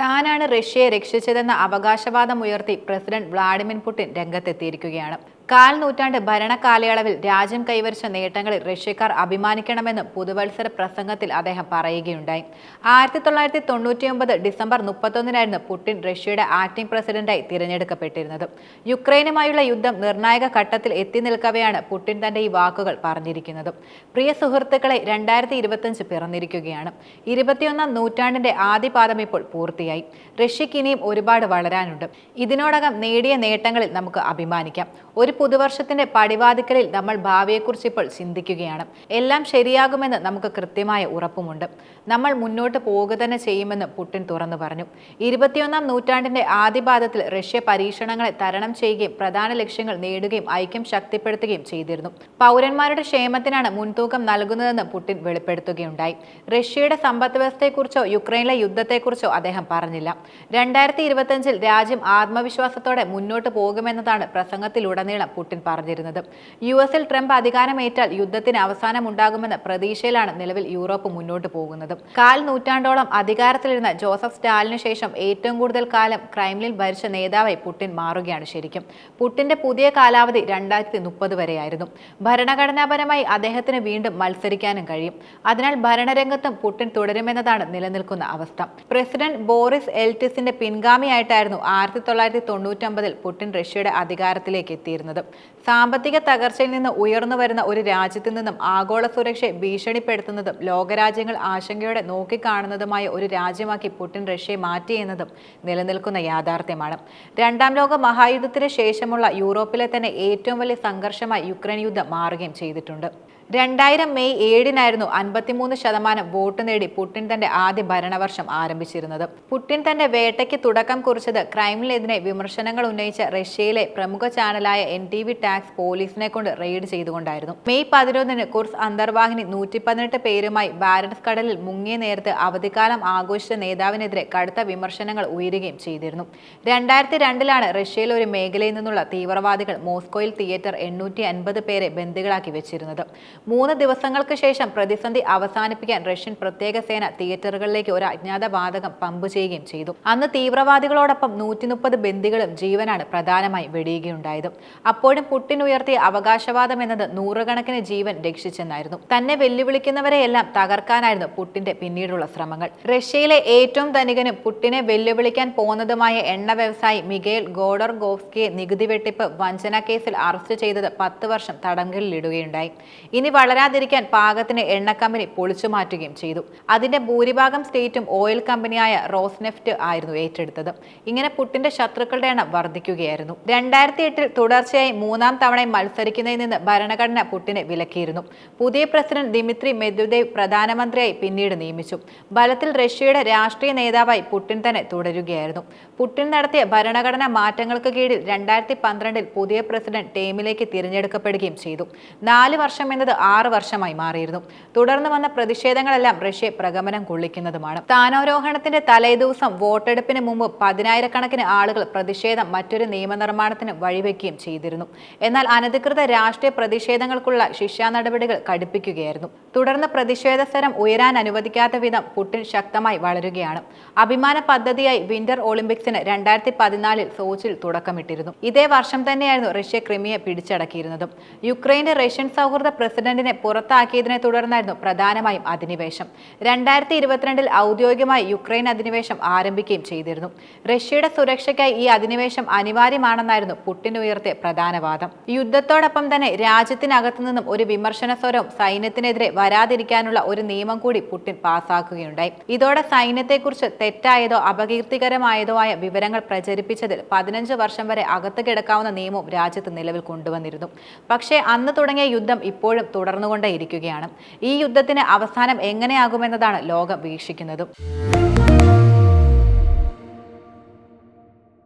താനാണ് റഷ്യയെ രക്ഷിച്ചതെന്ന അവകാശവാദം ഉയർത്തി പ്രസിഡന്റ് വ്ളാഡിമിർ പുടിൻ രംഗത്തെത്തിയിരിക്കുകയാണ്. കാൽ നൂറ്റാണ്ട് ഭരണകാലയളവിൽ രാജ്യം കൈവരിച്ച നേട്ടങ്ങളിൽ റഷ്യക്കാർ അഭിമാനിക്കണമെന്ന് പുതുവത്സര പ്രസംഗത്തിൽ അദ്ദേഹം പറയുകയുണ്ടായി. ആയിരത്തി തൊള്ളായിരത്തി തൊണ്ണൂറ്റിയൊമ്പത് ഡിസംബർ മുപ്പത്തൊന്നിനായിരുന്നു പുടിൻ റഷ്യയുടെ ആക്ടിംഗ് പ്രസിഡന്റായി തിരഞ്ഞെടുക്കപ്പെട്ടിരുന്നത്. യുക്രൈനുമായുള്ള യുദ്ധം നിർണായക ഘട്ടത്തിൽ എത്തി നിൽക്കവെയാണ് പുടിൻ തന്റെ ഈ വാക്കുകൾ പറഞ്ഞിരിക്കുന്നത്. പ്രിയ സുഹൃത്തുക്കളെ രണ്ടായിരത്തി ഇരുപത്തഞ്ച് പിറന്നിരിക്കുകയാണ്. ഇരുപത്തിയൊന്നാം നൂറ്റാണ്ടിന്റെ ആദ്യ പാദം ഇപ്പോൾ പൂർത്തിയായി. റഷ്യക്ക് ഇനിയും ഒരുപാട് വളരാനുണ്ട്. ഇതിനോടകം നേടിയ നേട്ടങ്ങളിൽ നമുക്ക് അഭിമാനിക്കാം. ഒരു പുതുവർഷത്തിന്റെ പടിവാതിക്കലിൽ നമ്മൾ ഭാവിയെക്കുറിച്ച് ഇപ്പോൾ ചിന്തിക്കുകയാണ്. എല്ലാം ശരിയാകുമെന്ന് നമുക്ക് കൃത്യമായ ഉറപ്പുമുണ്ട്. നമ്മൾ മുന്നോട്ട് പോവുക തന്നെ ചെയ്യുമെന്ന് പുടിൻ തുറന്നു പറഞ്ഞു. ഇരുപത്തിയൊന്നാം നൂറ്റാണ്ടിന്റെ ആദ്യപാദത്തിൽ റഷ്യ പരീക്ഷണങ്ങളെ തരണം ചെയ്യുകയും പ്രധാന ലക്ഷ്യങ്ങൾ നേടുകയും ഐക്യം ശക്തിപ്പെടുത്തുകയും ചെയ്തിരുന്നു. പൗരന്മാരുടെ ക്ഷേമത്തിനാണ് മുൻതൂക്കം നൽകുന്നതെന്ന് പുടിൻ വെളിപ്പെടുത്തുകയുണ്ടായി. റഷ്യയുടെ സമ്പദ് വ്യവസ്ഥയെക്കുറിച്ചോ യുക്രൈനിലെ യുദ്ധത്തെക്കുറിച്ചോ അദ്ദേഹം പറഞ്ഞില്ല. രണ്ടായിരത്തി ഇരുപത്തിയഞ്ചിൽ രാജ്യം ആത്മവിശ്വാസത്തോടെ മുന്നോട്ട് പോകുമെന്നതാണ് പ്രസംഗത്തിലുടനീളം പുടിൻ പറഞ്ഞിരുന്നത്. യു എസിൽ ട്രംപ് അധികാരമേറ്റാൽ യുദ്ധത്തിന് അവസാനമുണ്ടാകുമെന്ന പ്രതീക്ഷയിലാണ് നിലവിൽ യൂറോപ്പ് മുന്നോട്ട് പോകുന്നത്. കാൽ നൂറ്റാണ്ടോളം അധികാരത്തിലിരുന്ന ജോസഫ് സ്റ്റാലിന് ശേഷം ഏറ്റവും കൂടുതൽ കാലം ക്രൈംലിൻ ഭരിച്ച നേതാവായി പുടിൻ മാറുകയാണ് ശരിക്കും. പുടിന്റെ പുതിയ കാലാവധി രണ്ടായിരത്തി മുപ്പത് വരെയായിരുന്നു. ഭരണഘടനാപരമായി അദ്ദേഹത്തിന് വീണ്ടും മത്സരിക്കാനും കഴിയും. അതിനാൽ ഭരണരംഗത്തും പുടിൻ തുടരുമെന്നതാണ് നിലനിൽക്കുന്ന അവസ്ഥ. പ്രസിഡന്റ് ബോറിസ് എൽറ്റിസിന്റെ പിൻഗാമിയായിട്ടായിരുന്നു ആയിരത്തി തൊള്ളായിരത്തി തൊണ്ണൂറ്റൊമ്പതിൽ പുടിൻ റഷ്യയുടെ അധികാരത്തിലേക്ക് എത്തിയിരുന്നത്. സാമ്പത്തിക തകർച്ചയിൽ നിന്ന് ഉയർന്നു വരുന്ന ഒരു രാജ്യത്തു നിന്നും ആഗോള സുരക്ഷയെ ഭീഷണിപ്പെടുത്തുന്നതും ലോകരാജ്യങ്ങൾ ആശങ്കയോടെ നോക്കിക്കാണുന്നതുമായ ഒരു രാജ്യമാക്കി പുടിൻ റഷ്യയെ മാറ്റിയെന്നതും നിലനിൽക്കുന്ന യാഥാർത്ഥ്യമാണ്. രണ്ടാം ലോക മഹായുദ്ധത്തിന് ശേഷമുള്ള യൂറോപ്പിലെ തന്നെ ഏറ്റവും വലിയ സംഘർഷമായി യുക്രൈൻ യുദ്ധം മാറുകയും ചെയ്തിട്ടുണ്ട്. രണ്ടായിരം മെയ് ഏഴിനായിരുന്നു അൻപത്തിമൂന്ന് ശതമാനം വോട്ട് നേടി പുടിൻ തന്റെ ആദ്യ ഭരണവർഷം ആരംഭിച്ചിരുന്നത്. പുടിൻ തന്റെ വേട്ടയ്ക്ക് തുടക്കം കുറിച്ചത് ക്രൈമിനെതിരെ വിമർശനങ്ങൾ ഉന്നയിച്ച റഷ്യയിലെ പ്രമുഖ ചാനലായ എൻ ടി വി ടാക്സ് പോലീസിനെ കൊണ്ട് റെയ്ഡ് ചെയ്തുകൊണ്ടായിരുന്നു. മെയ് പതിനൊന്നിന് കുർസ് അന്തർവാഹിനി നൂറ്റി പതിനെട്ട് പേരുമായി ബാരൻസ് കടലിൽ മുങ്ങിയ നേരത്ത് അവധിക്കാലം ആഘോഷിച്ച നേതാവിനെതിരെ കടുത്ത വിമർശനങ്ങൾ ഉയരുകയും ചെയ്തിരുന്നു. രണ്ടായിരത്തി രണ്ടിലാണ് റഷ്യയിലെ ഒരു മേഖലയിൽ നിന്നുള്ള തീവ്രവാദികൾ മോസ്കോയിൽ തിയേറ്റർ എണ്ണൂറ്റി അൻപത് പേരെ ബന്ദികളാക്കി വെച്ചിരുന്നത്. മൂന്ന് ദിവസങ്ങൾക്ക് ശേഷം പ്രതിസന്ധി അവസാനിപ്പിക്കാൻ റഷ്യൻ പ്രത്യേക സേന തിയേറ്ററുകളിലേക്ക് ഒരു അജ്ഞാത വാതകം പമ്പ് ചെയ്യുകയും ചെയ്തു. അന്ന് തീവ്രവാദികളോടൊപ്പം നൂറ്റി മുപ്പത് ബന്ദികളും ജീവനാണ് പ്രധാനമായി വെടിയുകയുണ്ടായത്. അപ്പോഴും പുട്ടിൻ ഉയർത്തിയ അവകാശവാദം എന്നത് നൂറുകണക്കിന് ജീവൻ രക്ഷിച്ചെന്നായിരുന്നു. തന്നെ വെല്ലുവിളിക്കുന്നവരെയെല്ലാം തകർക്കാനായിരുന്നു പുട്ടിന്റെ പിന്നീടുള്ള ശ്രമങ്ങൾ. റഷ്യയിലെ ഏറ്റവും ധനികനും പുട്ടിനെ വെല്ലുവിളിക്കാൻ പോകുന്നതുമായ എണ്ണ വ്യവസായി മിഗേൽ ഗോഡർഗോവ്സ്കിയെ നികുതി വെട്ടിപ്പ് വഞ്ചന കേസിൽ അറസ്റ്റ് ചെയ്തത് പത്ത് വർഷം തടങ്കലിലിടുകയുണ്ടായി. ഇനി വളരാതിരിക്കാൻ പാകത്തിന് എണ്ണ കമ്പനി പൊളിച്ചു മാറ്റുകയും ചെയ്തു. അതിന്റെ ഭൂരിഭാഗം സ്റ്റേറ്റും ഓയിൽ കമ്പനിയായ റോസ്നെഫ്റ്റ് ആയിരുന്നു ഏറ്റെടുത്തത്. ഇങ്ങനെ പുട്ടിന്റെ ശത്രുക്കളുടെ എണ്ണം വർദ്ധിക്കുകയായിരുന്നു. രണ്ടായിരത്തി എട്ടിൽ തുടർച്ചയായി മൂന്നാം തവണയും മത്സരിക്കുന്നതിൽ നിന്ന് ഭരണഘടന പുട്ടിനെ വിലക്കിയിരുന്നു. പുതിയ പ്രസിഡന്റ് ദിമിത്രി മെദ്വദേവ് പ്രധാനമന്ത്രിയായി പിന്നീട് നിയമിച്ചു. ബലത്തിൽ റഷ്യയുടെ രാഷ്ട്രീയ നേതാവായി പുട്ടിൻ തന്നെ തുടരുകയായിരുന്നു. പുട്ടിൻ നടത്തിയ ഭരണഘടനാ മാറ്റങ്ങൾക്ക് കീഴിൽ രണ്ടായിരത്തി പന്ത്രണ്ടിൽ പുതിയ പ്രസിഡന്റ് ടേമിലേക്ക് തിരഞ്ഞെടുക്കപ്പെടുകയും ചെയ്തു. നാല് വർഷം എന്നത് ആറ് വർഷമായി മാറിയിരുന്നു. തുടർന്ന് വന്ന പ്രതിഷേധങ്ങളെല്ലാം റഷ്യ പ്രഗമനം കൊള്ളിക്കുന്നതുമാണ്. സ്ഥാനാരോഹണത്തിന്റെ തലേദിവസം വോട്ടെടുപ്പിന് മുമ്പ് പതിനായിരക്കണക്കിന് ആളുകൾ പ്രതിഷേധം മറ്റൊരു നിയമനിർമ്മാണത്തിന് വഴിവെക്കുകയും ചെയ്തിരുന്നു. എന്നാൽ അനധികൃത രാഷ്ട്രീയ പ്രതിഷേധങ്ങൾക്കുള്ള ശിക്ഷാ നടപടികൾ കടുപ്പിക്കുകയായിരുന്നു. തുടർന്ന് പ്രതിഷേധ സ്ഥലം ഉയരാൻ അനുവദിക്കാത്ത വിധം പുട്ടിൻ ശക്തമായി വളരുകയാണ്. അഭിമാന പദ്ധതിയായി വിന്റർ ഒളിമ്പിക്സിന് രണ്ടായിരത്തി പതിനാലിൽ സോച്ചിൽ തുടക്കമിട്ടിരുന്നു. ഇതേ വർഷം തന്നെയായിരുന്നു റഷ്യ ക്രിമിയെ പിടിച്ചടക്കിയിരുന്നതും. യുക്രൈന്റെ റഷ്യൻ സൗഹൃദ പ്രസിഡന്റിനെ പുറത്താക്കിയതിനെ തുടർന്നായിരുന്നു പ്രധാനമായും അധിനിവേശം. രണ്ടായിരത്തി ഇരുപത്തിരണ്ടിൽ ഔദ്യോഗികമായി യുക്രൈൻ അധിനിവേശം ആരംഭിക്കുകയും ചെയ്തിരുന്നു. റഷ്യയുടെ സുരക്ഷയ്ക്കായി ഈ അധിനിവേശം അനിവാര്യമാണെന്നായിരുന്നു പുടിൻ ഉയർത്തിയ പ്രധാന വാദം. യുദ്ധത്തോടൊപ്പം തന്നെ രാജ്യത്തിനകത്തു നിന്നും ഒരു വിമർശന സ്വരവും സൈന്യത്തിനെതിരെ വരാതിരിക്കാനുള്ള ഒരു നിയമം കൂടി പുടിൻ പാസാക്കുകയുണ്ടായി. ഇതോടെ സൈന്യത്തെക്കുറിച്ച് തെറ്റായതോ അപകീർത്തികരമായതോ ആയ വിവരങ്ങൾ പ്രചരിപ്പിച്ചതിൽ പതിനഞ്ച് വർഷം വരെ അകത്ത് കിടക്കാവുന്ന നിയമവും രാജ്യത്ത് നിലവിൽ കൊണ്ടുവന്നിരുന്നു. പക്ഷേ അന്ന് തുടങ്ങിയ യുദ്ധം ഇപ്പോഴും തുടർന്നുകൊണ്ടേയിരിക്കുകയാണ്. ഈ യുദ്ധത്തിന് അവസാനം എങ്ങനെയാകുമെന്നതാണ് ലോകം വീക്ഷിക്കുന്നതും.